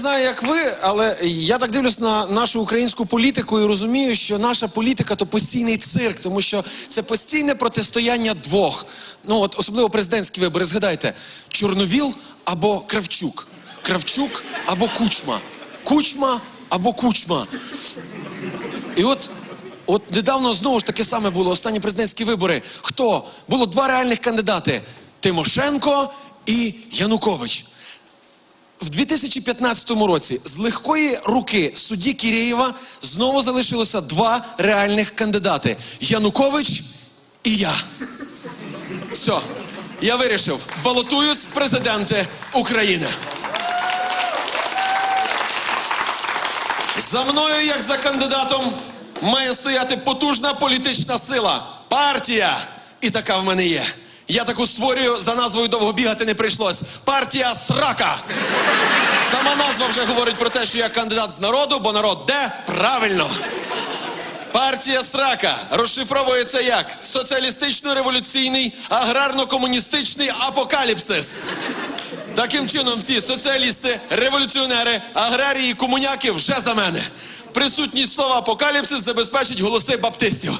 знаю, як ви, але я так дивлюсь на нашу українську політику і розумію, що наша політика то постійний цирк, тому що це постійне протистояння двох. Ну от особливо президентські вибори. Згадайте, Чорновіл або Кравчук, Кравчук або Кучма, Кучма або Кучма. І от, от недавно знову ж таке саме було останні президентські вибори. Хто? Було два реальних кандидати: Тимошенко і Янукович. В 2015 році з легкої руки судді Кірєєва знову залишилося два реальних кандидати: Янукович і я. Все, я вирішив, балотуюсь в президенти України. За мною, як за кандидатом, має стояти потужна політична сила, партія. І така в мене є. Я таку створюю, за назвою довго бігати не прийшлось. Партія Срака. Сама назва вже говорить про те, що я кандидат з народу, бо народ де? Правильно. Партія Срака розшифровується як соціалістично-революційний аграрно-комуністичний апокаліпсис. Таким чином, всі соціалісти, революціонери, аграрії, комуняки вже за мене. Присутність слова апокаліпсис забезпечить голоси баптистів.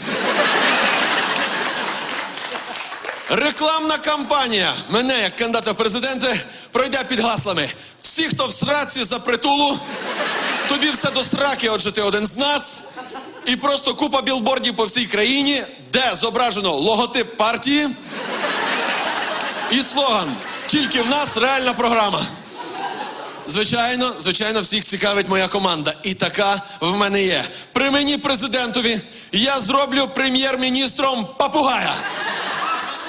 Рекламна кампанія мене як кандидата в президенти пройде під гаслами. Всі, хто в сраці за притулу, тобі все до сраки, отже ти один з нас. І просто купа білбордів по всій країні, де зображено логотип партії і слоган Тільки в нас реальна програма. Звичайно, звичайно, всіх цікавить моя команда. І така в мене є. При мені президентові я зроблю прем'єр-міністром Папугая.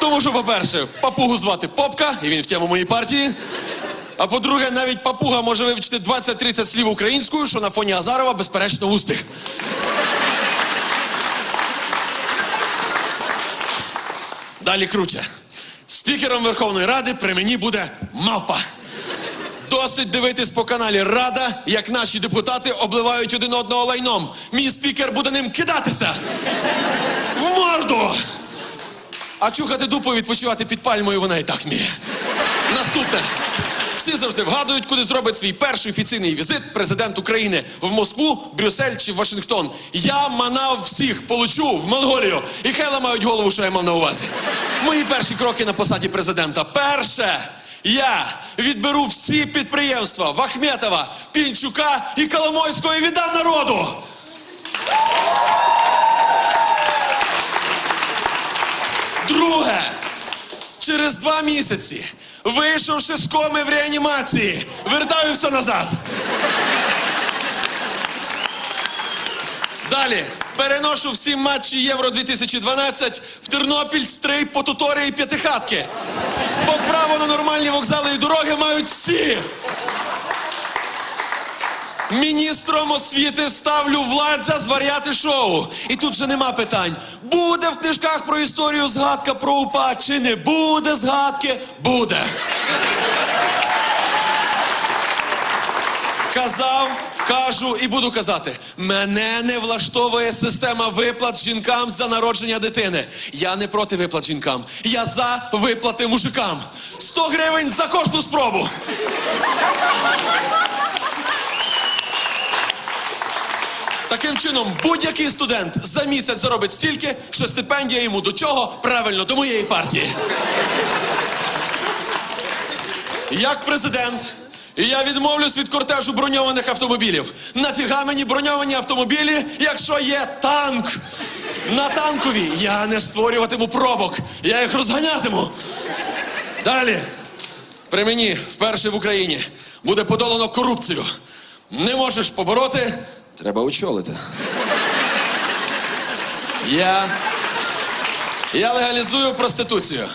Тому що, по-перше, папугу звати Попка, і він в тему моїй партії. А по-друге, навіть папуга може вивчити 20-30 слів українською, що на фоні Азарова безперечно успіх. Далі круче. Спікером Верховної Ради при мені буде мавпа. Досить дивитись по каналі Рада, як наші депутати обливають один одного лайном. Мій спікер буде ним кидатися. В морду! А чухати дупу відпочивати під пальмою вона і так вміє. Наступне. Всі завжди вгадують, куди зробить свій перший офіційний візит президент України в Москву, Брюссель чи Вашингтон. Я манав всіх, получу в Монголію. І хай ламають голову, що я мав на увазі. Мої перші кроки на посаді президента. Перше. Я відберу всі підприємства Вахметова, Пінчука і Коломойського і віддам народу. Через два місяці, вийшовши з коми в реанімації, вертаюся назад. Далі переношу всі матчі Євро 2012 в Тернопіль, Стрий, Потутори і П'ятихатки. Бо право на нормальні вокзали і дороги мають всі. Міністром освіти ставлю владзя з варіати шоу. І тут же нема питань. Буде в книжках про історію згадка про УПА чи не буде згадки? Буде. Казав, кажу і буду казати. Мене не влаштовує система виплат жінкам за народження дитини. Я не проти виплат жінкам. Я за виплати мужикам. 100 гривень за кожну спробу. Таким чином, будь-який студент за місяць заробить стільки, що стипендія йому до чого? Правильно, до моєї партії. Як президент, я відмовлюсь від кортежу броньованих автомобілів. Нафіга мені броньовані автомобілі, якщо є танк? На танкові я не створюватиму пробок, я їх розганятиму. Далі, при мені вперше в Україні буде подолано корупцію. Не можеш побороти, треба очолити. Я. Я легалізую проституцію.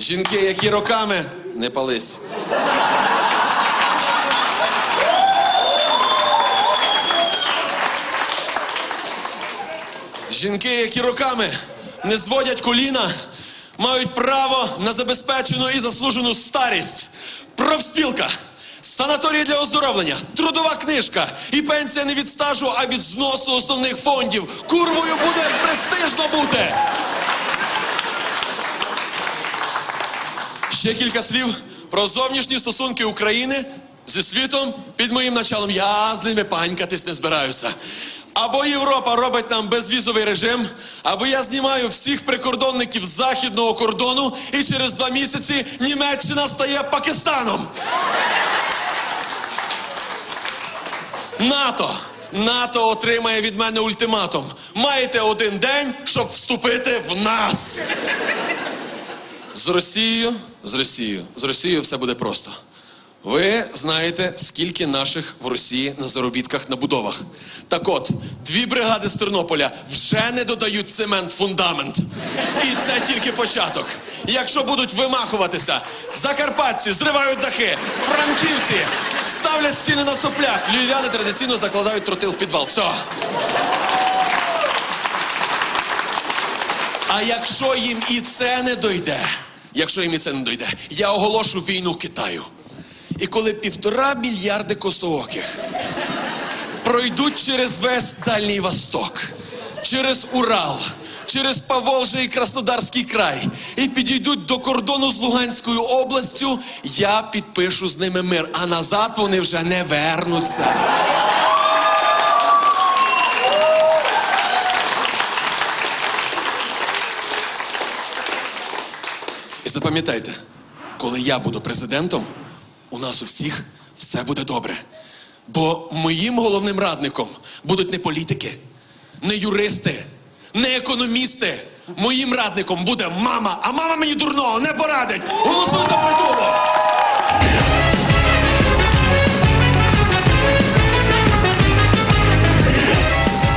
Жінки, які роками не пались. Жінки, які роками не зводять коліна, мають право на забезпечену і заслужену старість. Профспілка, санаторії для оздоровлення, трудова книжка і пенсія не від стажу, а від зносу основних фондів. Курвою буде престижно бути. Ще кілька слів про зовнішні стосунки України зі світом під моїм началом. Я з ними панькатись не збираюся. Або Європа робить нам безвізовий режим, або я знімаю всіх прикордонників з західного кордону, і через два місяці Німеччина стає Пакистаном. НАТО. НАТО отримає від мене ультиматум. Маєте один день, щоб вступити в нас. З Росією, з Росією, з Росією все буде просто. Ви знаєте, скільки наших в Росії на заробітках на будовах. Так от, дві бригади з Тернополя вже не додають цемент фундамент. І це тільки початок. Якщо будуть вимахуватися, закарпатці зривають дахи, франківці ставлять стіни на соплях, львів'яни традиційно закладають тротил в підвал. Все. А якщо їм і це не дойде, якщо їм і це не дойде, я оголошу війну Китаю. І коли півтора мільярди косооких пройдуть через весь Дальній Восток, через Урал, через Поволжя і Краснодарський край і підійдуть до кордону з Луганською областю, я підпишу з ними мир, а назад вони вже не вернуться. І запам'ятайте, коли я буду президентом, у нас у всіх все буде добре. Бо моїм головним радником будуть не політики, не юристи, не економісти. Моїм радником буде мама, а мама мені дурного не порадить. Голосуй за притулу!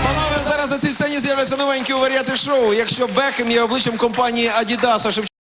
Панове, зараз на цій сцені з'являться новенькі варіати шоу. Якщо Бекхем є обличчям компанії Adidas, а Шевченко